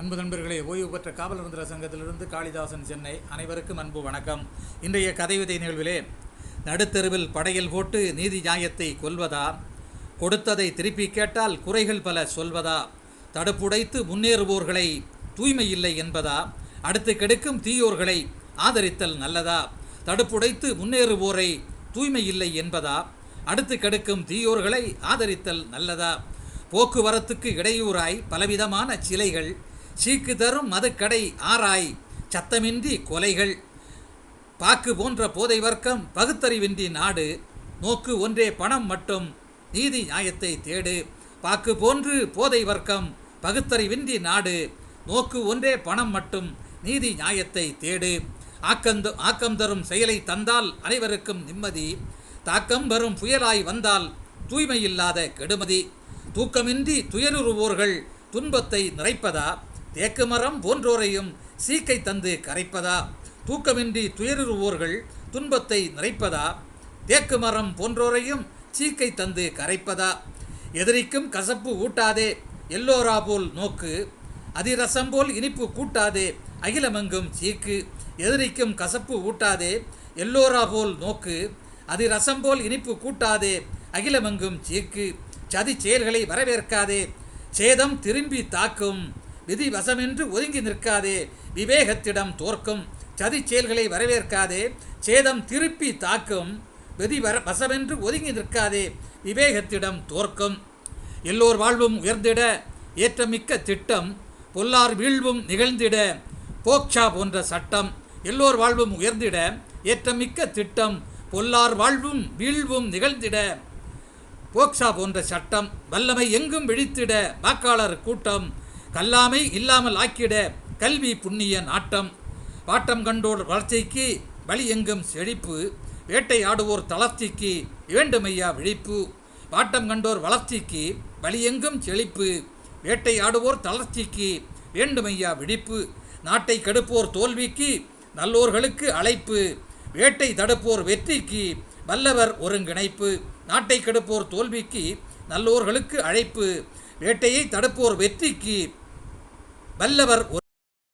அன்பு நண்பர்களே ஓய்வு பெற்ற காவல் மந்திர சங்கத்திலிருந்து காளிதாசன் சென்னை. அனைவருக்கும் அன்பு வணக்கம். இன்றைய கதை விதை நிகழ்விலே நடுத்தெருவில் படையல் போட்டு நீதி நியாயத்தை கொல்வதா? கொடுத்ததை திருப்பி கேட்டால் குறைகள் பல சொல்வதா? தடுப்புடைத்து முன்னேறுவோர்களை தூய்மை இல்லை என்பதா? அடுத்து கெடுக்கும் தீயோர்களை ஆதரித்தல் நல்லதா? தடுப்புடைத்து முன்னேறுவோரை தூய்மை இல்லை என்பதா? அடுத்து கெடுக்கும் தீயோர்களை ஆதரித்தல் நல்லதா? போக்குவரத்துக்கு இடையூறாய் பலவிதமான சிலைகள் சீக்கு தரும் மதுக்கடை ஆராய். சத்தமின்றி கொலைகள். பாக்கு போன்ற போதை வர்க்கம் பகுத்தறிவின்றி நாடு. நோக்கு ஒன்றே பணம் மட்டும். நீதி நியாயத்தை தேடு. பாக்கு போன்று போதை வர்க்கம் பகுத்தறிவின்றி நாடு. நோக்கு ஒன்றே பணம் மட்டும். நீதி நியாயத்தை தேடு. ஆக்கந்த ஆக்கம் தரும் செயலை தந்தால் அனைவருக்கும் நிம்மதி. தாக்கம் வரும் புயலாய் வந்தால் தூய்மையில்லாத கெடுமதி. தூக்கமின்றி துயருவோர்கள் துன்பத்தை நிறைப்பதா? தேக்குமரம் போன்றோரையும் சீக்கை தந்து கரைப்பதா? தூக்கமின்றி துயருவோர்கள் துன்பத்தை நிறைப்பதா? தேக்குமரம் போன்றோரையும் சீக்கை தந்து கரைப்பதா? எதிரிக்கும் கசப்பு ஊட்டாதே எல்லோரா போல் நோக்கு. அதிரசம் போல் இனிப்பு கூட்டாதே அகிலமெங்கும் சீக்கு. எதிரிக்கும் கசப்பு ஊட்டாதே எல்லோரா போல் நோக்கு. அதிரசம் போல் இனிப்பு கூட்டாதே அகிலமெங்கும் சீக்கு. சதி செயல்களை வரவேற்காதே சேதம் திரும்பி தாக்கும். விதி வசமென்று ஒதுங்கி நிற்காதே. விவேகத்திடம் தோற்கும். சதி செயல்களை வரவேற்காதே. சேதம் திருப்பி தாக்கும். விதி வர வசமென்று ஒதுங்கி நிற்காதே. விவேகத்திடம் தோற்கும். எல்லோர் வாழ்வும் உயர்ந்திட. ஏற்றமிக்க திட்டம். பொல்லார் வீழ்வும் நிகழ்ந்திட. போக்ஷா போன்ற சட்டம். எல்லோர் வாழ்வும் உயர்ந்திட. ஏற்றமிக்க திட்டம். பொல்லார் வாழ்வும் வீழ்வும் நிகழ்ந்திட. போக்ஷா போன்ற சட்டம். வல்லமை எங்கும் விழித்திட. வாக்காளர் கூட்டம். கல்லாமை இல்லாமல் ஆக்கிட கல்வி புண்ணிய நாட்டம். பாட்டம் கண்டோர் வளர்ச்சிக்கு வழி எங்கும் செழிப்பு. வேட்டையாடுவோர் தளர்ச்சிக்கு வேண்டுமையா விழிப்பு. பாட்டம் கண்டோர் வளர்ச்சிக்கு வழியெங்கும் செழிப்பு. வேட்டையாடுவோர் தளர்ச்சிக்கு வேண்டுமையா விழிப்பு. நாட்டை கெடுப்போர் தோல்விக்கு நல்லோர்களுக்கு அழைப்பு. வேட்டை தடுப்போர் வெற்றிக்கு வல்லவர் ஒருங்கிணைப்பு. நாட்டை கெடுப்போர் தோல்விக்கு நல்லோர்களுக்கு அழைப்பு. வேட்டையை தடுப்போர் வெற்றிக்கு வல்லவர்